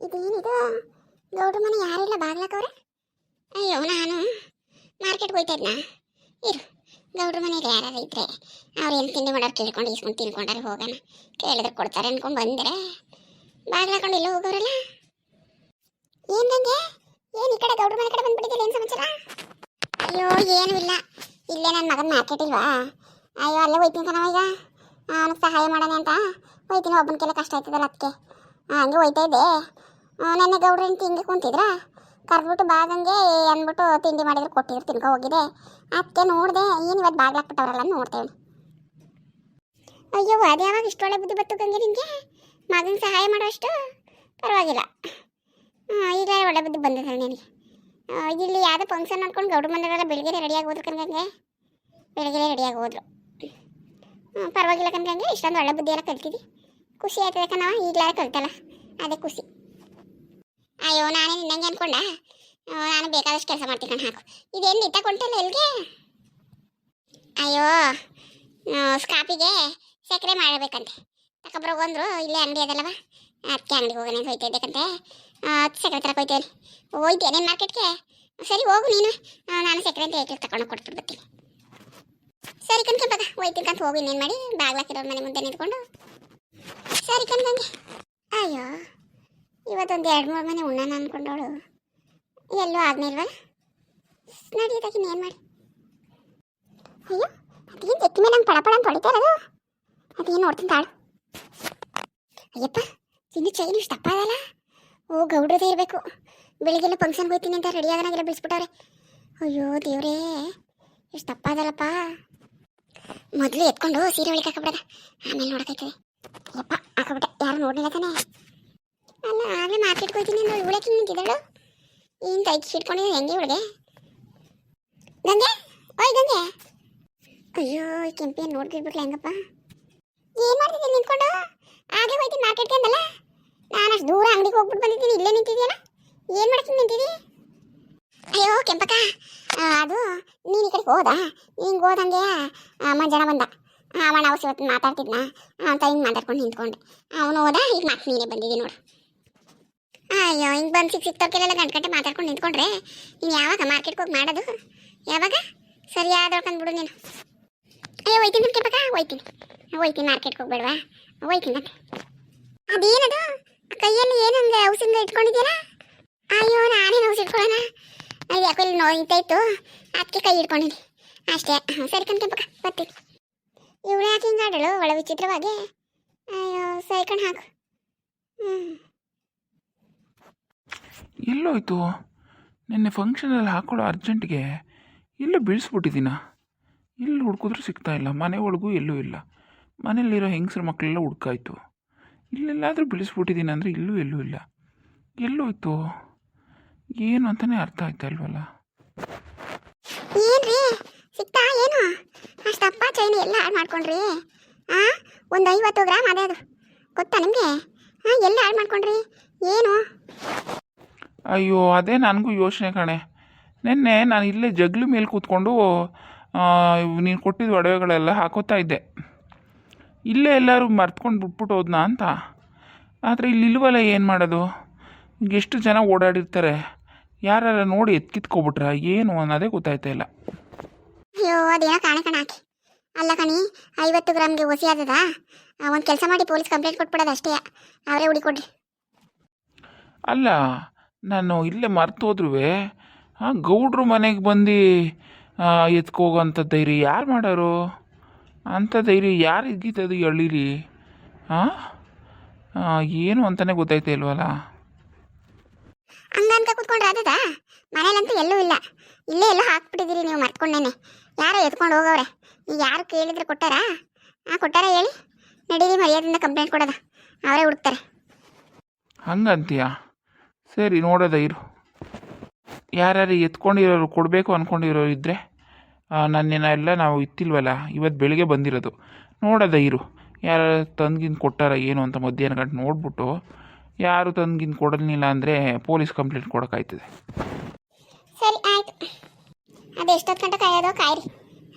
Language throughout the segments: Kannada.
ಇದೇನಿದು? ಗೌಡ್ರ ಮನೆ ಯಾರಿಲ್ಲ ಬಾಗ್ಲಾಕವ್ರೆ ಅಯ್ಯೋ, ನಾನು ಮಾರ್ಕೆಟ್ಗೆ ಹೋಯ್ತಾ ಇರು, ಗೌಡ್ರ ಮನೇಲಿ ಯಾರು ಇದ್ರೆ ಅವ್ರು ಏನು ತಿಂಡಿ ಮಾಡೋರು ಕೇಳ್ಕೊಂಡು ಇಸ್ಕೊಂಡು ತಿನ್ಕೊಂಡಾರೆ ಹೋಗೋಣ. ಕೇಳಿದ್ರೆ ಕೊಡ್ತಾರೆ ಅನ್ಕೊಂಡು ಬಂದರೆ. ಬಾಗ್ಲಾಕೊಂಡು ಇಲ್ಲ ಹೋಗೋರಲ್ಲ? ಏನ್ ನಂಗೆ? ಏನು ಈ ಕಡೆ ಗೌಡ್ರ ಮನೆ ಕಡೆ ಬಂದ್ಬಿಟ್ಟಿದ್ದೀರಿ ಏನು ಸಮಾಚಾರ? ಅಯ್ಯೋ, ಏನೂ ಇಲ್ಲ. ಇಲ್ಲೇ ನನ್ನ ಮಗನ ಮಾರ್ಕೆಟ್ ಇಲ್ವಾ? ಅಯ್ಯೋ, ಅಲ್ಲೇ ಹೋಯ್ತೀನಿ ಕಣವ ಈಗ. ಅವನಿಗೆ ಸಹಾಯ ಮಾಡೋಣ ಅಂತ. ಹೋಯ್ತೀನಿ, ಒಬ್ಬನ ಕೆಲ ಕಷ್ಟ ಆಯ್ತದಲ್ಲ ಅದಕ್ಕೆ. ಹಂಗೆ ಹೋಯ್ತಾ ಇದ್ದೆ. ನೆನ್ನೆ ಗೌಡ್ರ ಹೆಂಡತಿ ಹಿಂಗೆ ಕುಂತಿದ್ರ? ಕರ್ಬಿಟ್ಟು ಬಾಗಂಗೆ ಅಂದ್ಬಿಟ್ಟು ತಿಂಡಿ ಮಾಡಿದ್ರೆ, ಕೊಟ್ಟಿದ್ರು ತಿನ್ಕೊ ಹೋಗಿದೆ ಅದಕ್ಕೆ ನೋಡಿದೆ, ಏನು ಇವತ್ತು ಬಾಗ್ಲಾಕ್ಬಿಟ್ಟವ್ರಲ್ಲ ನೋಡ್ತೇವೆ. ಅಯ್ಯೋ, ಅದು ಯಾವಾಗ ಇಷ್ಟು ಒಳ್ಳೆ ಬುದ್ಧಿ ಬತ್ತು ಗಂಗೆ ನಿಮಗೆ ಮಗನ ಸಹಾಯ ಮಾಡೋಷ್ಟು ಪರವಾಗಿಲ್ಲ. ಈಗ ಒಳ್ಳೆ ಬುದ್ಧಿ ಬಂದಿದೆ ನನಗೆ? ಇಲ್ಲಿ ಯಾವುದೋ ಫಂಕ್ಷನ್ ನೋಡ್ಕೊಂಡು ಗೌಡ್ರ ಬಂದಿರಲ್ಲ ಬೆಳಿಗ್ಗೆ ರೆಡಿಯಾಗಿ ಹೋದ್ರು ಕನ್ಗಂಗೆ ಬೆಳಿಗ್ಗೆ ರೆಡಿಯಾಗಿ ಹೋದ್ರು ಪರವಾಗಿಲ್ಲ ಕನ್ಗಂಗೆ ಇಷ್ಟೊಂದು ಒಳ್ಳೆ ಬುದ್ಧಿ ಎಲ್ಲ ಕಲ್ತಿದ್ದಿ ಖುಷಿ ಆಯ್ತದೆ ಕಣವ ಈಗಲಾರ ಕಲ್ತಲ್ಲ, ಅದೇ ಖುಷಿ. ಅಯ್ಯೋ, ನಾನೇ ನಿನ್ನಂಗೆ ಅನ್ಕೊಂಡ? ನಾನು ಬೇಕಾದಷ್ಟು ಕೆಲಸ ಮಾಡ್ತೀನಿ ಕಣ್, ಹಾಕು. ಇದೇನು ನಿತ್ತ ಕೊಂಟಲ್ಲ ಎಲ್ಲಿಗೆ ಅಯ್ಯೋ ಸ್ಕಾಪಿಗೆ ಸಕ್ಕರೆ ಮಾಡಬೇಕಂತೆ ತಗೊಬ್ರು ಹೋಗಂದ್ರು ಇಲ್ಲೇ ಅಂಗಡಿ ಅದಲ್ಲವ ಅದಕ್ಕೆ ಅಂಗಡಿಗೆ ಹೋಗೋಣ ಹೋಯ್ತಾ ಇದ್ದಕ್ಕಂತೆ ಸಕ್ಕರೆ ತರಕ್ಕೆ ಹೋಯ್ತೇವೆ ಹೋಯ್ತೇನೆ ಮಾರ್ಕೆಟ್ಗೆ? ಸರಿ, ಹೋಗು ನೀನು. ನಾನು ಸಕ್ಕರೆ ಅಂತ ಏಕೆ ತಗೊಂಡು ಕೊಟ್ಬಿಟ್ಟು ಬರ್ತೀನಿ. ಸರಿ ಕನ್ಕೊಂಬಾಗ ಹೋಯ್ತೀನಿ ಕಂತ ಹೋಗಿ ಇನ್ನೇನು ಮಾಡಿ. ಬಾಗ್ಲಾಕಿರೋ ಮನೆ ಮುಂದೆ ನಿಂತ್ಕೊಂಡು. ಸರಿ ಕನ್ಕಂಗೆ ಅಯ್ಯೋ. ಇವತ್ತೊಂದು ಎರಡು ಮೂರು ಮನೆ ಉಣ್ಣಾನ ಅನ್ಕೊಂಡವಳು. ಎಲ್ಲೂ ಆಗ್ನಿಲ್ವಲ್ಲ ನಡೀತಾಗಿ ಏನು ಮಾಡಿ ಅಯ್ಯೋ, ಅದೇನು ತೆಕ್ಕಿ ಮೇಲೆ ಪಡ ಪಡ ಅಂತ ಹೊಡಿತಾ ಇರೋದು? ಅದೇನು ನೋಡ್ತೀನಿ ತಾಳು. ಅಯ್ಯಪ್ಪ, ಇನ್ನು ಚೈನ್ ಇಷ್ಟು ದಪ್ಪ ಅದಲ್ಲ? ಓ ಗೌಡ್ರದೇ ಇರಬೇಕು. ಬೆಳಿಗ್ಗೆಲ್ಲ ಫಂಕ್ಷನ್ ಹೋಗ್ತೀನಿ ಅಂತ ರೆಡಿ ಆಗೋನಾಗೆಲ್ಲ ಬಿಡಿಸ್ಬಿಟ್ಟವ್ರೆ. ಅಯ್ಯೋ, ದೇವ್ರೇ ಎಷ್ಟು ದಪ್ಪ ಅದಲ್ಲಪ್ಪ. ಮೊದಲು ಎತ್ಕೊಂಡು ಸೀರೆ ಒಳಗೆ ಹಾಕಬಿಡದ. ಆಮೇಲೆ ನೋಡಕೈತದೆ ಯಪ್ಪ ಹಾಕಬಿಟ್ಟೆ. ಯಾರು ನೋಡಲಿಲ್ಲ ತಾನೆ? ಅಲ್ಲ ಆಗಲೇ ಮಾರ್ಕೆಟ್ಗೆ ಹೋಗ್ತೀನಿ ಅಂದ್ರೆ ಉಳಕ್ಕೆ ನಿಂತಿದ್ದಾಳು. ಏನು ಕೈ ಹಿಡ್ಕೊಂಡಿದ್ದೆ ಹೆಂಗೆ ಇವಳಿಗೆ ಗಂಗೆ? ಓಯ್, ಗಂಗೆ. ಅಯ್ಯೋ ಕೆಂಪಿ ನೋಡ್ತಿರ್ಬಿಟ್ಲೆ ಹೆಂಗಪ್ಪ. ಏನು ಮಾಡ್ತಿದ್ದೀನಿ ನಿಂತ್ಕೊಂಡು? ಆಗಲೇ ಹೋಯ್ತೀನಿ ಮಾರ್ಕೆಟ್ಗೆ ಅಂದಲ್ಲ? ನಾನು ಅಷ್ಟು ದೂರ ಅಂಗಡಿಗೆ ಹೋಗ್ಬಿಟ್ಟು ಬಂದಿದ್ದೀನಿ, ಇಲ್ಲೇ ನಿಂತಿದ್ಯಲ್ಲ ಏನು ಮಾಡ್ತೀನಿ ನಿಂತಿದ್ದಿ? ಅಯ್ಯೋ, ಕೆಂಪಕ್ಕ ಅದು, ನೀನು ಈ ಕಡೆ ಹೋದ? ಹಿಂಗೆ ಹೋದಂಗೆ ಅಮ್ಮ, ಜನ ಬಂದ. ಅವನ ಅವಶ್ಯ ಇವತ್ತು ಮಾತಾಡ್ತಿದ್ನ ಅಂತ ಹಿಂಗೆ ಮಾತಾಡ್ಕೊಂಡು ನಿಂತ್ಕೊಂಡೆ. ಅವನು ಹೋದ, ಈಗ ಮತ್ತೆ ನೀನೇ ಬಂದಿದ್ದೀನಿ ನೋಡು. ಅಯ್ಯೋ, ಹಿಂಗೆ ಬಂದು ಸಿಕ್ ಸಿಕ್ತವ್ರಿಗೆಲ್ಲ ಗಂಟೆ ಗಂಟೆ ಮಾತಾಡ್ಕೊಂಡು ನಿಂತ್ಕೊಂಡ್ರೆ ನೀನು ಯಾವಾಗ ಮಾರ್ಕೆಟ್ಗೆ ಹೋಗಿ ಮಾಡೋದು? ಯಾವಾಗ? ಸರಿ ಬಿಡು ನೀನು. ಅಯ್ಯೋ, ಹೋಯ್ತೀನಿ ಅಂತ ಕೆಂಪಕ್ಕ ಹೋಯ್ತೀನಿ. ಹೋಯ್ತೀನಿ ಮಾರ್ಕೆಟ್ಗೆ ಹೋಗ್ಬೇಡವಾ? ಹೋಯ್ತೀನಿ ಅದೇನದು? ಕೈಯಲ್ಲಿ ಏನು ಏನಂದ್ರೆ ಔಷಧ ಇಟ್ಕೊಂಡಿದ್ದೀರಾ ಅಯ್ಯೋ, ನಾನೇನು ಔಷಧ ಇಟ್ಕೊಳ್ಳೋಣ? ಅದು ಯಾಕೋ ಇಲ್ಲಿ ನೋಯ್ತಾ ಇತ್ತು ಅದಕ್ಕೆ ಕೈ ಹಿಡ್ಕೊಂಡಿನಿ ಅಷ್ಟೇ. ಸರಿ ಕಣ್ಕೆಂಪಕ್ಕ ಬರ್ತೀನಿ. ಇವಳು ಯಾಕೆ ಹಿಂಗಾಡಳು ಒಳ ವಿಚಿತ್ರವಾಗಿ. ಅಯ್ಯೋ, ಸರಿ ಕಣ್ ಹಾಕು. ಹ್ಞೂ ಎಲ್ಲೋಯ್ತು ನಿನ್ನೆ ಫಂಕ್ಷನಲ್ಲಿ ಹಾಕೊಳ್ಳೋ ಅರ್ಜೆಂಟ್ಗೆ ಎಲ್ಲೋ ಬೀಳಿಸ್ಬಿಟ್ಟಿದ್ದೀನ? ಎಲ್ಲಿ ಹುಡುಕಿದ್ರೂ ಸಿಗ್ತಾ ಇಲ್ಲ. ಮನೆ ಒಳಗೂ ಎಲ್ಲೂ ಇಲ್ಲ. ಮನೇಲಿರೋ ಹೆಂಗಸ್ರ ಮಕ್ಕಳೆಲ್ಲ ಹುಡ್ಕಾಯ್ತು. ಇಲ್ಲೆಲ್ಲಾದರೂ ಬೀಳಿಸ್ಬಿಟ್ಟಿದ್ದೀನಿ ಅಂದರೆ ಇಲ್ಲೂ ಎಲ್ಲೂ ಇಲ್ಲ. ಎಲ್ಲೋಯ್ತು ಏನು ಅಂತಲೇ ಅರ್ಥ ಆಯ್ತಾ ಇಲ್ವಲ್ಲ? ಏನು? ಅಷ್ಟಪ್ಪ ಎಲ್ಲ ಮಾಡ್ಕೊಂಡ್ರಿ. ಆ? ಒಂದು ಐವತ್ತು ಗ್ರಾಮ್ ಅದೇ ಅದು. ಗೊತ್ತಾ ನಿಮಗೆ? ಹಾಂ ಎಲ್ಲ ಹಾಳು ಮಾಡ್ಕೊಂಡ್ರಿ. ಏನು? ಅಯ್ಯೋ ಅದೇ ನನಗೂ ಯೋಚನೆ ಕಣೆ. ನಿನ್ನೆ ನಾನು ಇಲ್ಲೇ ಜಗ್ಲು ಮೇಲೆ ಕೂತ್ಕೊಂಡು ನೀನು ಕೊಟ್ಟಿದ್ದ ಒಡವೆಗಳೆಲ್ಲ ಹಾಕೋತಾ ಇದ್ದೆ. ಇಲ್ಲೇ ಎಲ್ಲರೂ ಮರ್ತ್ಕೊಂಡು ಬಿಟ್ಬಿಟ್ಟು ಹೋದ್ನಾ ಅಂತ. ಆದರೆ ಇಲ್ಲಿ ಇಲ್ವಲ್ಲ ಏನು ಮಾಡೋದು? ಎಷ್ಟು ಜನ ಓಡಾಡಿರ್ತಾರೆ? ಯಾರು ನೋಡಿ ಎತ್ಕಿತ್ಕೊಬಿಟ್ರ? ಏನು ಅನ್ನೋದೇ ಗೊತ್ತಾಯ್ತಾ ಇಲ್ಲ. ಅಯ್ಯೋ ಅದೇನೋ ಕಾಣೆ ಕಣ ಹಾಕಿ ಅಲ್ಲ ಕಣಿ ಐವತ್ತು ಗ್ರಾಮ್ಗೆ ಒಸಿ ಆದದ? ಒಂದು ಕೆಲಸ ಮಾಡಿ ಪೊಲೀಸ್ ಕಂಪ್ಲೇಂಟ್ ಕೊಟ್ಬಿಡೋದು ಅಷ್ಟೇ. ಅವರೇ ಹುಡುಕೊಡ್ರಿ ಅಲ್ಲ ನಾನು ಇಲ್ಲೇ ಮರ್ತು ಹೋದ್ರೂ ಹಾಂ ಗೌಡ್ರು ಮನೆಗೆ ಬಂದು ಎತ್ಕೋಗೋಂಥ ಧೈರ್ಯ ಯಾರು ಮಾಡೋರು? ಅಂಥ ಧೈರ್ಯ ಯಾರು ಇದ್ದಿತ್ತದು ಎಳೀರಿ ಹಾಂ ಏನು ಅಂತಲೇ ಗೊತ್ತಾಯ್ತಾ ಇಲ್ವಲ್ಲ? ಹಂಗಂತ ಕೂತ್ಕೊಂಡ್ರೆ ಆದದ ಮನೇಲಂತೂ ಎಲ್ಲೂ ಇಲ್ಲ. ಇಲ್ಲೇ ಎಲ್ಲೋ ಹಾಕ್ಬಿಟ್ಟಿದ್ದೀರಿ ನೀವು ಮರ್ತ್ಕೊಂಡೇನೆ. ಯಾರೋ ಎತ್ಕೊಂಡು ಹೋಗವ್ರೆ. ಈಗ ಯಾರು ಕೇಳಿದ್ರೆ ಕೊಟ್ಟಾರಾ? ಹಾಂ ಕೊಟ್ಟಾರ ಹೇಳಿ. ನಡೀರಿ ಮರ್ಯಾದಿಂದ ಕಂಪ್ಲೇಂಟ್ ಕೊಡೋದ. ಅವರೇ ಹುಡುಕ್ತಾರೆ. ಹಂಗಂತೀಯ? ಸರಿ, ನೋಡೋದ ಇರು. ಯಾರ್ಯಾರು ಎತ್ಕೊಂಡಿರೋರು, ಕೊಡಬೇಕು ಅಂದ್ಕೊಂಡಿರೋರು ಇದ್ದರೆ ನನ್ನ ಎಲ್ಲ ನಾವು ಇತ್ತಿಲ್ವಲ್ಲ ಇವತ್ತು ಬೆಳಿಗ್ಗೆ ಬಂದಿರೋದು. ನೋಡೋದ ಇರು. ಯಾರು ತಂದ್ಗಿಂದು ಕೊಟ್ಟಾರ ಏನು ಅಂತ ಮಧ್ಯಾಹ್ನ ಗಂಟೆ ನೋಡ್ಬಿಟ್ಟು, ಯಾರು ತಂದ್ಗಿನ್ ಕೊಡಲಿಲ್ಲ ಅಂದರೆ ಪೊಲೀಸ್ ಕಂಪ್ಲೇಂಟ್ ಕೊಡೋಕ್ಕಾಯ್ತದೆ. ಸರಿ, ಆಯ್ತು. ಅದು ಎಷ್ಟೊತ್ತು ಗಂಟೆ ಕಾಯೋದು? ಕಾಯಿರಿ.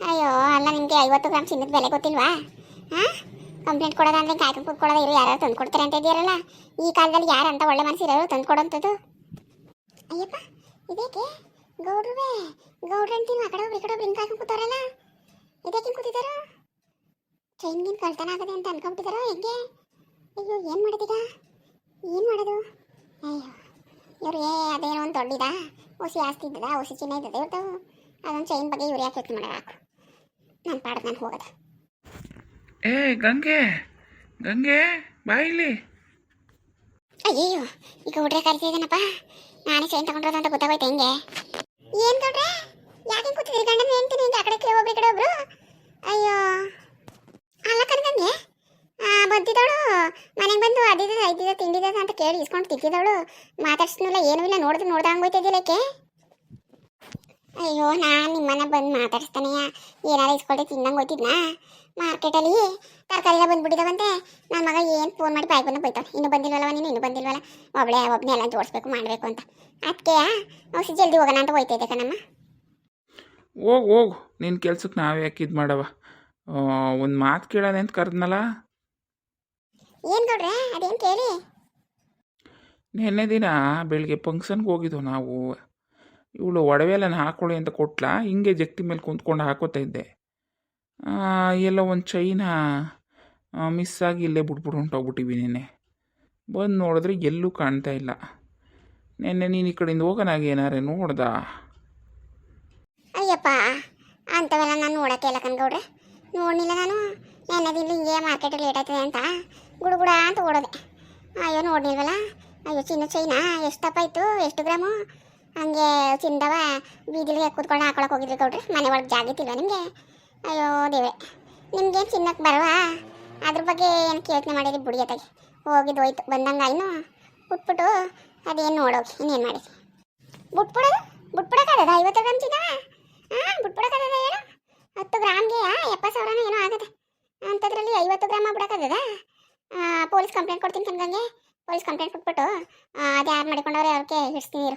ಅಯ್ಯೋ, ಅಲ್ಲ ನಿಮಗೆ ಐವತ್ತು ಗ್ರಾಮ್ ಚಿನ್ನದ ಬೆಲೆ ಗೊತ್ತಿಲ್ವಾ? ಹಾಂ ಕಂಪ್ಲೇಂಟ್ ಕೊಡೋದು ಅಂದ್ರೆ ಕಾಯ್ಕೊಂಡು ಕೂತ್ಕೊಳ್ಳೋದು ಇರು ಯಾರು ತಂದು ಕೊಡ್ತಾರೆ ಅಂತ ಇದೆಯಲ್ಲ ಈ ಕಾಲದಲ್ಲಿ ಯಾರು ಅಂತ ಒಳ್ಳೆ ಮನಸ್ಸು ಇರೋರು ತಂದು ಕೊಡೋಂಥದ್ದು? ಅಯ್ಯಪ್ಪ, ಇದೇಕೆ? ಗೌಡ್ರುವೆ, ಗೌಡ್ರು ಅಂತೀನಿ, ಆ ಕಡೆ ಒಬ್ರು, ಈ ಕಡೆ ಒಬ್ರು ಹಿಂಗೆ ಕಾಯ್ಕೊಂಡು ಕೂತಾರಲ್ಲ ಇದಕ್ಕೆ ಹಿಂಗೆ ಕೂತಿದ್ದಾರೋ ಚೈನ್ ಗಿನ್ ಕಳ್ತನ ಆಗದೆ ಅಂತ ಅನ್ಕೊಂಬಿಟ್ಟಿದ್ದಾರೋ ಹೆಂಗೆ? ಅಯ್ಯೋ, ಏನು ಮಾಡೋದೀಗ? ಏನು ಮಾಡೋದು? ಅಯ್ಯೋ ಇವ್ರಿಗೆ ಅದೇನೋ ಒಂದು ದೊಡ್ಡಿದ? ಹೊಸಿ ಆಸ್ತಿ ಇದ್ದದ? ಹೊಸಿ ಚಿನ್ನ ಇದ್ದದ ಇವ್ರದ್ದು ಅದೊಂದು ಚೈನ್ ಬಗ್ಗೆ ಇವ್ರು ಯಾಕೆ ಯೋಚನೆ ನಾನು ಪಾಡೋದು ನಾನು ಹೋಗೋದು. ಏ ಗಂಗೆ ಗಂಗೆ ಬಾಯಿಲಿ ಅಯ್ಯಯ್ಯೋ ಈಗ ಹುಡ್ರೆ ಕರಿತಿದ್ದೀನಪ್ಪ ನಾನೇ ಚೈನ್ ತಗೊಂಡ್ರೋದು ಅಂತ ಗೊತ್ತಾಗೋಯ್ತು ಹೆಂಗೆ. ಏನ್ ಕೊಡ್ರೆ ಯಾಕೆ ಕೂತಿದ್ರಿ? ಗಂಡನ ಹೇಳ್ತೀನಿ ಹಿಂಗೆ ಆ ಕಡೆ ಕೇಳಿ ಒಬ್ರು ಕಡೆ ಒಬ್ರು. ಅಯ್ಯೋ. ಅಲ್ಲ ಕನ್ಕಂಗೆ ಬಂದಿದ್ದವಳು ಮನೆಗೆ ಬಂದು ಅದಿದ ಇದ್ದಿದ ತಿಂಡಿದ ಅಂತ ಕೇಳಿ ಇಸ್ಕೊಂಡು ತಿಂತಿದ್ದವಳು ಮಾತಾಡ್ಸಿದ್ನಲ್ಲ ಏನೂ ಇಲ್ಲ ನೋಡಿದ್ರೆ ನೋಡ್ದ ಹಂಗೋಯ್ತಿದ್ದಿಲ್ಲಕ್ಕೆ ಅಯ್ಯೋ ನಾನು ನಿಮ್ಮನ್ನ ಬಂದು ಮಾತಾಡಿಸ್ತಾನೆಯ ಏನಾರ ಇಸ್ಕೊಳ್ದೆ ತಿನ್ನಂಗೆ ಹೋಯ್ತಿದ್ನಾ? ಮಾರ್ಕೆಟಲ್ಲಿ ತರಕಾರಿ ಎಲ್ಲ ಬಂದ್ಬಿಟ್ಟಿದಾವಂತೆ. ನನ್ನ ಮಗ ಏನು ಫೋನ್ ಮಾಡಿ ಬಾಯ್ ಬಂದು ಬೈತಾವೆ. ಇನ್ನು ಬಂದಿಲ್ವಲ್ಲ ನೀನು? ಇನ್ನು ಬಂದಿಲ್ವಲ್ಲ? ಒಬ್ಳೆ ಒಬ್ಬನೇ ಎಲ್ಲ ಜೋಡಿಸ್ಬೇಕು ಮಾಡಬೇಕು ಅಂತ. ಅದಕ್ಕೆ ಔಷಧಿ ಜಲ್ದಿ ಹೋಗೋಣ ಅಂತ ಹೋಯ್ತೈತೆ ಕಣಮ್ಮ. ಹೋಗು ಹೋಗು. ನಿನ್ನ ಕೆಲ್ಸಕ್ಕೆ ನಾವು ಯಾಕೆ ಇದು ಮಾಡವ? ಒಂದು ಮಾತು ಕೇಳೋಣ ಅಂತ ಕರೆದ್ನಲ್ಲ? ಏನು ಕೊಡ್ರೆ ಅದೇನು ಕೇಳಿ? ನಿನ್ನೆ ದಿನ ಬೆಳಿಗ್ಗೆ ಫಂಕ್ಷನ್ಗೆ ಹೋಗಿದ್ವು ನಾವು. ಇವಳು ಒಡವೆಲ್ಲ ಹಾಕೊಳ್ಳಿ ಅಂತ ಕೊಟ್ಲ? ಹಿಂಗೆ ಜಗ್ತಿ ಮೇಲೆ ಕುಂತ್ಕೊಂಡು ಹಾಕೋತಾ ಇದ್ದೆ. ಎಲ್ಲ ಒಂದು ಚೈನ ಮಿಸ್ ಆಗಿ ಇಲ್ಲೇ ಬಿಟ್ಬಿಟ್ಟು ಹೊಂಟೋಗ್ಬಿಟ್ಟಿವಿ ನಿನ್ನೆ. ಬಂದು ನೋಡಿದ್ರೆ ಎಲ್ಲೂ ಕಾಣ್ತಾ ಇಲ್ಲ. ನಿನ್ನೆ ನೀನು ಈ ಕಡೆಯಿಂದ ಹೋಗೋನಾಗ ಏನಾರೆ ನೋಡ್ದ? ಅಯ್ಯಪ್ಪ, ಅಂಥವೆಲ್ಲ ನಾನು ನೋಡೋಕ್ಕೆ ಇಲ್ಲ ಕಣ್ಗೌಡ್ರೆ. ನೋಡಲಿಲ್ಲ ನಾನು. ನೆನ್ನದಿಲ್ಲ ಹಿಂಗೆ ಮಾರ್ಕೆಟ್ ಲೇಟ್ ಆಯ್ತದೆ ಅಂತ ಗುಡುಗುಡ ಅಂತ ಓಡೋದೆ. ಅಯ್ಯೋ ನೋಡಿಲ್ವಲ್ಲ ಅಯ್ಯೋ, ಚಿನ್ನ ಚೈನಾ ಎಷ್ಟಪ್ಪ ಇತ್ತು ಎಷ್ಟು ಗ್ರಾಮು? ಹಂಗೆ ಚಿಂದವ ಬೀದಿಲಿಗೆ ಕೂತ್ಕೊಂಡು ಹಾಕೊಳಕ್ಕೆ ಹೋಗಿದ್ರಿ ಗೌಡ್ರೆ. ಮನೆ ಒಳಗೆ ಜಾಗಿತ್ತಿಲ್ವ ನಿಮಗೆ? ಅಯ್ಯೋ ದೇವ್ರೆ, ನಿಮ್ಗೇನು ಚಿನ್ನಕ್ಕೆ ಬರವಾ? ಅದ್ರ ಬಗ್ಗೆ ಏನು ಯೋಚನೆ ಮಾಡಿರಿ ಬುಡಿಯತ್ತಾಗಿ ಹೋಗಿದ್ದು ಹೋಯ್ತು, ಬಂದಂಗೆ ಇನ್ನು ಬಿಟ್ಬಿಟ್ಟು ಅದೇನು ನೋಡೋಗಿ, ಇನ್ನೇನು ಮಾಡಿರಿ? ಬಿಟ್ಬಿಡೋದು ಬಿಟ್ಬಿಡೋಕ್ಕಾಗದ ಐವತ್ತು ಗ್ರಾಮ್ ಚಿನ್ನ ಹಾಂ ಬಿಟ್ಬಿಡೋಕ್ಕಾಗದ ಏನು ಹತ್ತು ಗ್ರಾಮ್ಗೆ ಎಪ್ಪತ್ತು ಸಾವಿರನ ಏನೋ ಆಗದೆ. ಅಂಥದ್ರಲ್ಲಿ ಐವತ್ತು ಗ್ರಾಮ ಬಿಡೋಕ್ಕಾಗದ ಪೊಲೀಸ್ ಕಂಪ್ಲೇಂಟ್ ಕೊಡ್ತೀನಿ ಕಣ್ಗಂಗೆ ಪೊಲೀಸ್ ಕಂಪ್ಲೇಂಟ್ ಕೊಟ್ಬಿಟ್ಟು ಅದು ಯಾರು ಮಾಡಿಕೊಂಡವ್ರೆ ಅವ್ರಿಗೆ ಹಿಡಿಸ್ತೀನಿ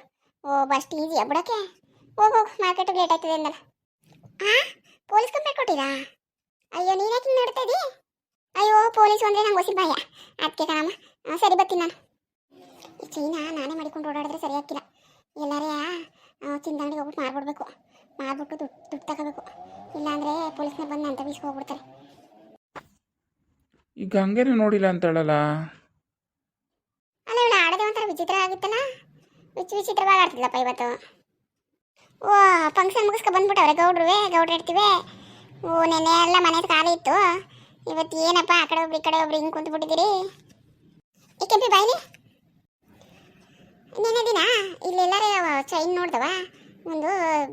ಓ ಬಸ್ಟ್ ಈಸಿ ಬಿಡೋಕೆ ಹೋಗು ಮಾರ್ಕೆಟ್ ಮಾರ್ಕೆಟಿಗೆ ಲೇಟ್ ಆಯ್ತದೆ ಅಂದಲ್ಲ. ಹಾಂ ಪೊಲೀಸ್ ಕಂಪ್ಲೇಂಟ್ ಕೊಟ್ಟಿರಾ ಅಯ್ಯೋ ನೀನ್ಯಾಕೆ ಹಿಂಗೆ ನೋಡ್ತಾ ಇದ್ದೀ ಅಯ್ಯೋ ಪೊಲೀಸ್ ಅಂದರೆ ನಂಗೆ ಹೊಸಿ ಭಯ ಅದಕ್ಕೆ ಕಣಮ್ಮ ಸರಿ ಬರ್ತೀನಿ ನಾನು. ಈ ಚೈನಾ ನಾನೇ ಮಾಡಿಕೊಂಡು ಓಡಾಡಿದ್ರೆ ಸರಿ ಆಗ್ತಿಲ್ಲ. ಎಲ್ಲರೇ ಚಿಂತಾಂಗಡಿಗೆ ಹೋಗ್ಬಿಟ್ಟು ಮಾರ್ಬಿಡ್ಬೇಕು. ಮಾರ್ಬಿಟ್ಟು ದುಡ್ಡು ದುಡ್ಡು ತಗೋಬೇಕು. ಇಲ್ಲಾಂದರೆ ಪೊಲೀಸ್ನ ಬಂದು ಅಂತ ಬೀಸ್ಕೊ ಹೋಗ್ಬಿಡ್ತಾರೆ. ಈಗ ಹಂಗೇನೆ ನೋಡಿಲ್ಲ ಅಂತೇಳಲ್ಲ. ಅಲ್ಲ ಇವಳು ಆಡೋದೇ ಒಂಥರ ವಿಚಿತ್ರ ಆಗಿತ್ತಲ್ಲ? ವಿಚ್ ವಿಚಿತ್ರವಾಗಿ ಆಡ್ತಿದ್ಲಪ್ಪ ಇವತ್ತು. ಓ ಫಂಕ್ಷನ್ ಮುಗಿಸ್ಕೊ ಬಂದ್ಬಿಟ್ಟವ್ರೆ ಗೌಡ್ರುವೆ, ಗೌಡ್ರು ಇಡ್ತೀವಿ ಓ, ನೆನ್ನೆ ಎಲ್ಲ ಮನೆ ಖಾಲಿ ಇತ್ತು. ಇವತ್ತು ಏನಪ್ಪ ಆ ಕಡೆ ಒಬ್ರು ಈ ಕಡೆ ಒಬ್ರು ಹಿಂಗೆ ಕುಂತ್ಬಿಟ್ಟಿದ್ದೀರಿ? ಈ ಕೆಂಪಿ ಬಾಯ್ಲಿ ನೆನ್ನೆ ದಿನ ಇಲ್ಲೆಲ್ಲರೇ ಚೈನ್ ನೋಡ್ದವ? ಒಂದು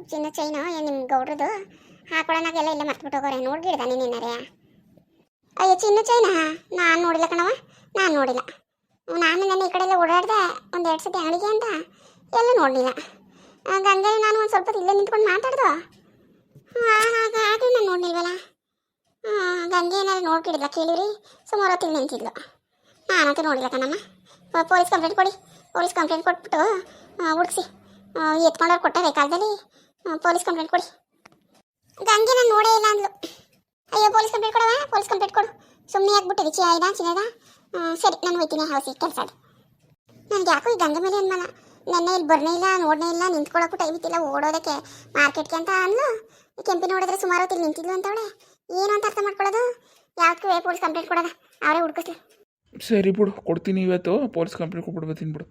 ಚಿನ್ನ ಚೈನು ನಿಮ್ಮ ಗೌಡ್ರದು ಹಾಕೊಳ್ಳೋನಾಗೆಲ್ಲ ಇಲ್ಲ ಮರ್ತ್ಬಿಟ್ಟು ಹೋಗೋರೆ ನೋಡ್ಗಿಡ್ದ ನೀನೇನಾರೇ. ಅಯ್ಯೋ, ಚಿನ್ನ ಚೈನಾ ನಾನು ನೋಡಿಲ್ಲ ಕಣವ ನಾನು ನೋಡಿಲ್ಲ. ನಾನು ನನ್ನ ಈ ಕಡೆ ಎಲ್ಲ ಓಡಾಡ್ದೆ ಒಂದು ಎರಡು ಸತಿ ಅಂಗಡಿಗೆ ಅಂತ ಎಲ್ಲ ನೋಡಲಿಲ್ಲ. ಗಂಗೆ ನಾನು ಒಂದು ಸ್ವಲ್ಪ ಇಲ್ಲೇ ನಿಂತ್ಕೊಂಡು ಮಾತಾಡ್ದು. ಅದು ನಾನು ನೋಡಲಿಲ್ವಲ್ಲ? ಗಂಗೆ ಏನಾದ್ರು ನೋಡ್ಕಿಡಿಲ್ಲ ಕೇಳಿರಿ, ಸುಮಾರು ಹೊತ್ತಿಗೆ ನಿಂತಿದ್ಲು. ನಾನಂತೂ ನೋಡಿಲ್ಲ ಕಣಮ್ಮ. ಪೊಲೀಸ್ ಕಂಪ್ಲೇಂಟ್ ಕೊಡಿ, ಪೊಲೀಸ್ ಕಂಪ್ಲೇಂಟ್ ಕೊಟ್ಬಿಟ್ಟು ಹುಡುಕ್ಸಿ. ಎತ್ಕೊಂಡವ್ರು ಕೊಟ್ಟಾರೆ ಕಾಲದಲ್ಲಿ ಪೊಲೀಸ್ ಕಂಪ್ಲೇಂಟ್ ಕೊಡಿ. ಗಂಗೆ ನಾನು ನೋಡೇ ಇಲ್ಲ ಅಂದ್ಲು. ಅಯ್ಯೋ, ಪೊಲೀಸ್ ಕಂಪ್ಲೇಂಟ್ ಕೊಡವಾ? ಪೊಲೀಸ್ ಕಂಪ್ಲೇಂಟ್ ಕೊಡು. ಸುಮ್ಮನೆ ಆಗ್ಬಿಟ್ಟು ರುಚಿ ಆಯ್ದಾ, ಚಿನ್ನದ? ಸರಿ, ನಾನು ಹೋಗ್ತೀನಿ ಹೌಸಿ ಕೆಲಸ ನನಗೆ ಯಾಕೋ ಈ ಗಂಗೆ ಮೇಲೆ ಅನ್ಮಾನ. ನೆನ್ನೆ ಇಲ್ಲಿ ಬರ್ನೇ ಇಲ್ಲ, ನೋಡನೇ ಇಲ್ಲ ನಿಂತ್ಕೊಳ್ಳೋಕ್ಕೂ ಟೈಮ್ ಇತ್ತಿಲ್ಲ ಓಡೋದಕ್ಕೆ ಮಾರ್ಕೆಟ್ಗೆ ಅಂತ ಅಂದ್ಲು ಈ ಕೆಂಪಿ ನೋಡಿದ್ರೆ ಸುಮಾರು ಹೊತ್ತಿಗೆ ನಿಂತಿದ್ಲು ಅಂತವಳೆ. ಏನು ಅಂತ ಅರ್ಥ ಮಾಡ್ಕೊಳ್ಳೋದು? ಯಾಕೆ ಪೊಲೀಸ್ ಕಂಪ್ಲೇಂಟ್ ಕೊಡೋದ? ಅವರೇ ಸರಿ ಬಿಡು, ಕೊಡ್ತೀನಿ ಇವತ್ತು ಪೊಲೀಸ್ ಕಂಪ್ಲೇಂಟ್ ಕೊಟ್ಬಿಡ್ಬೇಕು ಬಿಡು.